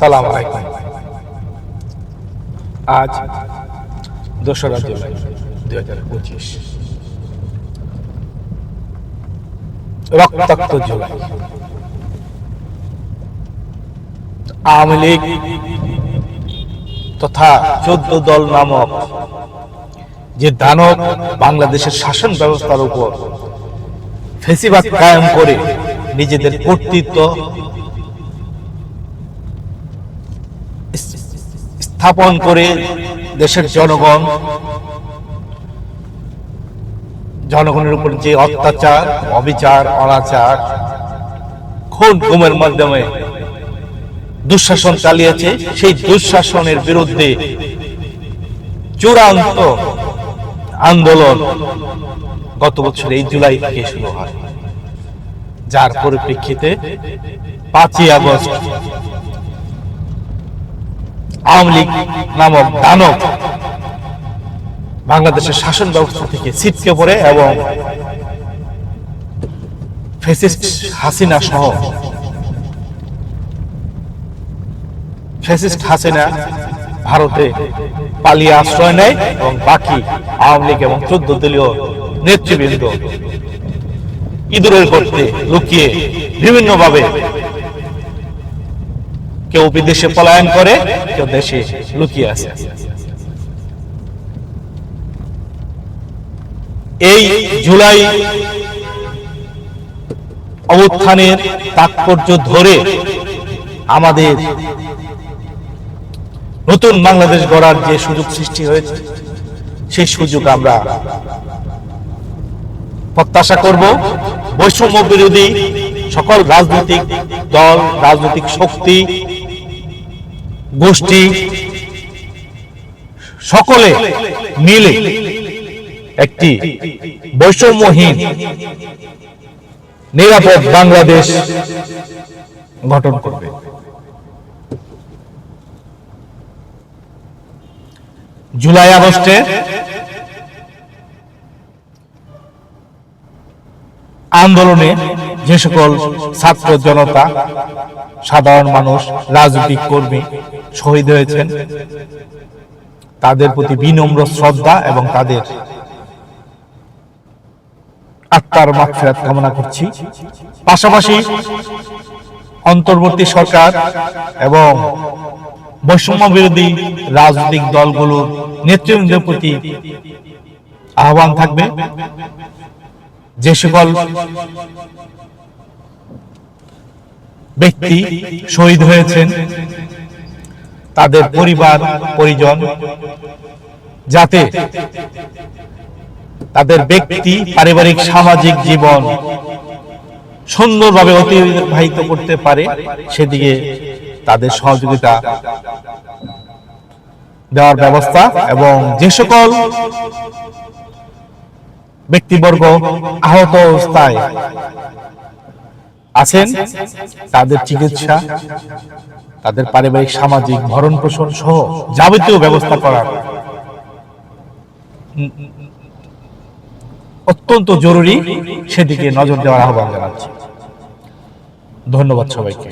সালাম আলাইকুম। আজ দোসরা জুলাই দুই হাজার পঁচিশ। রক্তাক্ত জুলাই। আওয়ামী লীগ তথা চোদ্দ দল নামক যে দানব বাংলাদেশের শাসন ব্যবস্থার উপর ফেসিবাদ কায়েম করে নিজেদের কর্তৃত্ব স্থাপন করে দেশের জনগণ, জনগণের উপর যে অত্যাচার, অবিচার, অনাচার, খুন গুমের মাধ্যমে দুঃশাসন চালিয়েছে, সেই দুঃশাসনের বিরুদ্ধে চূড়ান্ত আন্দোলন গত বছর এই জুলাই থেকে শুরু হয়। যার পরিপ্রেক্ষিতে পাঁচই আগস্ট আওয়ামী লীগ নামক দানব বাংলাদেশের শাসন ব্যবস্থা থেকে ছিটকে পড়ে এবং ফেসিস্ট হাসিনা সহ ফেসিস্ট হাসিনা ভারতে পালিয়ে আশ্রয় নেয় এবং বাকি আওয়ামী লীগ এবং চোদ্দ দলীয় নেতৃবৃন্দ ইঁদুরের করতে লুকিয়ে বিভিন্নভাবে কেউ বিদেশে পলায়ন করে, কেউ দেশে লুকিয়ে আছে। এই জুলাই অবস্থানের তাৎপর্য ধরে আমাদের নতুন বাংলাদেশ গড়ার যে সুযোগ সৃষ্টি হয়েছে, সেই সুযোগ আমরা প্রত্যাশা করব। বৈষম্য বিরোধী সকল রাজনৈতিক দল, রাজনৈতিক শক্তি গোষ্ঠী সকলে মিলে একটি বৈষম্যহীন, নিরাপদ বাংলাদেশ গঠন করবে। জুলাই আগস্টে আন্দোলনে যে সকল ছাত্র জনতা, সাধারণ মানুষ, রাজনৈতিক কর্মী শহীদ হয়েছেন। তাদের প্রতি বিনম্র শ্রদ্ধা এবং তাদের আত্মার মাগফিরাত কামনা করছি। পাশাপাশি অন্তর্বর্তী সরকার এবং বৈষম্য বিরোধী রাজনৈতিক দলগুলোর নেতৃবৃন্দের প্রতি আহ্বান থাকবে। যে সকল ব্যক্তি শহীদ হয়েছেন তাদের পরিবার পরিজন যাতে তাদের ব্যক্তি পারিবারিক সামাজিক জীবন সুন্দরভাবে অতিবাহিত করতে পারে সেদিকে তাদের সহযোগিতা দেওয়ার ব্যবস্থা এবং যে সকল ব্যক্তিবর্গ আহত অবস্থায় আছেন তাদের চিকিৎসা তাদের পারিবারিক, সামাজিক ভরণ পোষণ সহ যাবতীয় ব্যবস্থা করার অত্যন্ত জরুরি। সেদিকে নজর দেওয়ার আহ্বান জানাচ্ছি। ধন্যবাদ সবাইকে।